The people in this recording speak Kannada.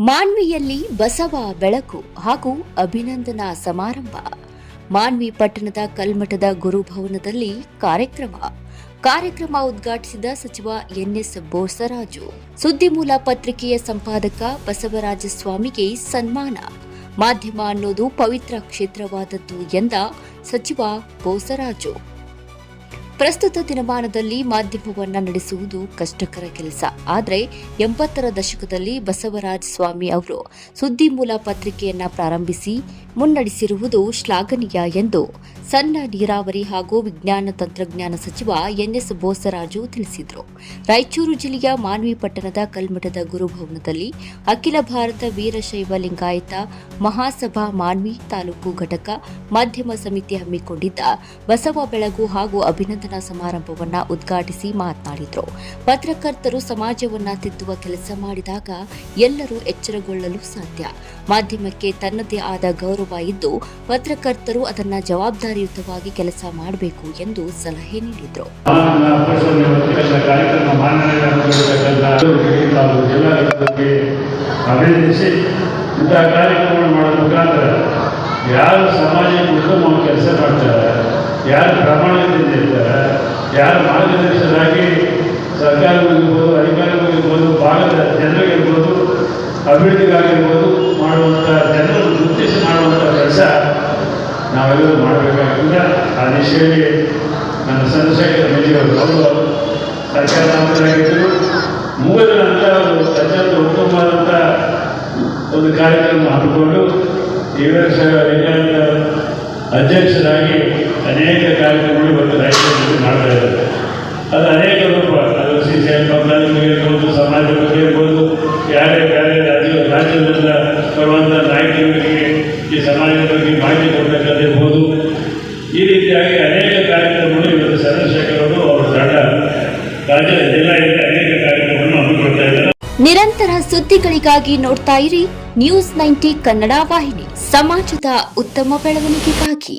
ಮಾನ್ವಿಯಲ್ಲಿ ಬಸವ ಬೆಳಕು ಹಾಗೂ ಅಭಿನಂದನಾ ಸಮಾರಂಭ. ಮಾನ್ವಿ ಪಟ್ಟಣದ ಕಲ್ಮಠದ ಗುರುಭವನದಲ್ಲಿ ಕಾರ್ಯಕ್ರಮ. ಕಾರ್ಯಕ್ರಮ ಉದ್ಘಾಟಿಸಿದ ಸಚಿವ ಎನ್ಎಸ್ ಬೋಸರಾಜು. ಸುದ್ದಿಮೂಲ ಪತ್ರಿಕೆಯ ಸಂಪಾದಕ ಬಸವರಾಜ ಸ್ವಾಮಿಗೆ ಸನ್ಮಾನ. ಮಾಧ್ಯಮ ಅನ್ನೋದು ಪವಿತ್ರ ಕ್ಷೇತ್ರವಾದದ್ದು ಎಂದ ಸಚಿವ ಬೋಸರಾಜು. ಪ್ರಸ್ತುತ ದಿನಮಾನದಲ್ಲಿ ಮಾಧ್ಯಮವನ್ನ ನಡೆಸುವುದು ಕಷ್ಟಕರ ಕೆಲಸ. ಆದರೆ ಎಂಬತ್ತರ ದಶಕದಲ್ಲಿ ಬಸವರಾಜ ಸ್ವಾಮಿ ಅವರು ಸುದ್ದಿ ಮೂಲ ಪತ್ರಿಕೆಯನ್ನ ಪ್ರಾರಂಭಿಸಿ ಮುನ್ನಡೆಸಿರುವುದು ಶ್ಲಾಘನೀಯ ಎಂದು ಸಣ್ಣ ನೀರಾವರಿ ಹಾಗೂ ವಿಜ್ಞಾನ ತಂತ್ರಜ್ಞಾನ ಸಚಿವ ಎನ್ಎಸ್ ಬೋಸರಾಜು ತಿಳಿಸಿದರು. ರಾಯಚೂರು ಜಿಲ್ಲೆಯ ಮಾನ್ವಿ ಪಟ್ಟಣದ ಕಲ್ಮಠದ ಗುರುಭವನದಲ್ಲಿ ಅಖಿಲ ಭಾರತ ವೀರಶೈವ ಲಿಂಗಾಯತ ಮಹಾಸಭಾ ಮಾನ್ವಿ ತಾಲೂಕು ಘಟಕ ಮಾಧ್ಯಮ ಸಮಿತಿ ಹಮ್ಮಿಕೊಂಡಿದ್ದ ಬಸವ ಬೆಳಗು ಹಾಗೂ ಅಭಿನಂದನಾ ಸಮಾರಂಭವನ್ನ ಉದ್ಘಾಟಿಸಿ ಮಾತನಾಡಿದರು. ಪತ್ರಕರ್ತರು ಸಮಾಜವನ್ನ ತಿದ್ದುವ ಕೆಲಸ ಮಾಡಿದಾಗ ಎಲ್ಲರೂ ಎಚ್ಚರಗೊಳ್ಳಲು ಸಾಧ್ಯ. ಮಾಧ್ಯಮಕ್ಕೆ ತನ್ನದೇ ಆದ ಗೌರವ ಇದ್ದು, ಪತ್ರಕರ್ತರು ಅದನ್ನ ಜವಾಬ್ದಾರಿಯುತವಾಗಿ ಕೆಲಸ ಮಾಡಬೇಕು ಎಂದು ಸಲಹೆ ನೀಡಿದರು. ಯಾರು ಸಮಾಜಕ್ಕೆ ಉತ್ತಮ ಕೆಲಸ ಮಾಡ್ತಾರೆ, ಯಾರು ಪ್ರಾಮಾಣಿಕದಿಂದ ಇರ್ತಾರೆ ಯಾರು ಮಾರ್ಗದರ್ಶಕರಾಗಿ ಸರ್ಕಾರಗಳಿರ್ಬೋದು, ಅಧಿಕಾರಿಗಳಿರ್ಬೋದು, ಭಾಗದ ಜನರಿಗಿರ್ಬೋದು ಅಭಿವೃದ್ಧಿಗಾಗಿರ್ಬೋದು ಮಾಡುವಂಥ ಜನರನ್ನು ಗುರುತಿಸಿ ಮಾಡುವಂಥ ಕೆಲಸ ನಾವೆಲ್ಲರೂ ಮಾಡಬೇಕಾಗ್ತದೆ ಆ ದಿಶೆಯಲ್ಲಿ ನನ್ನ ಚಂದ್ರಶೇಖರ ಮೇಜಿಯವರು ಅವರು. ಸರ್ಕಾರ ಮುಗಿದ ನಂತರ ಅವರು ಅತ್ಯಂತ ಉತ್ತಮವಾದಂಥ ಒಂದು ಕಾರ್ಯಕ್ರಮ ಹಮ್ಮಿಕೊಂಡು ಲಿಂಗಾಯತ ಅಧ್ಯಕ್ಷರಾಗಿ ಅನೇಕ ಕಾರ್ಯಕ್ರಮಗಳು ಇವತ್ತು ರಾಜ್ಯದಲ್ಲಿ ಮಾಡ್ತಾ ಇದ್ದಾರೆ. ಅದು ಅನೇಕ ರೂಪ. ಅದು ಸಿ ಸಿ ಎಲ್ ಬಗ್ಗೆ ಸಮಾಜ ಬಗ್ಗೆ ಇರ್ಬೋದು, ಯಾರೇ ಬೇರೆ ರಾಜ್ಯ ರಾಜ್ಯದಿಂದ ಬರುವಂಥ ನಾಯಕರಿಗೆ ಬಗ್ಗೆ ಮಾಹಿತಿ ಕೊಡಬೇಕಾದಿರ್ಬೋದು ಈ ರೀತಿಯಾಗಿ ಅನೇಕ ಕಾರ್ಯಕ್ರಮಗಳು ಇವತ್ತು ಚಂದ್ರಶೇಖರ್ ಅವರು ಅವರ ತಂಡ ರಾಜ್ಯದ ಜಿಲ್ಲೆಯಲ್ಲಿ ಅನೇಕ ಕಾರ್ಯಕ್ರಮವನ್ನು ಹಮ್ಮಿಕೊಳ್ತಾ ಇದ್ದಾರೆ. ನಿರಂತರ ಸುದ್ದಿಗಳಿಗಾಗಿ ನೋಡ್ತಾ ಇರಿ ನ್ಯೂಸ್ ನೈಂಟಿ ಕನ್ನಡ ವಾಹಿನಿ. ಸಮಾಜದ ಉತ್ತಮ ಬೆಳವಣಿಗೆಗಾಗಿ.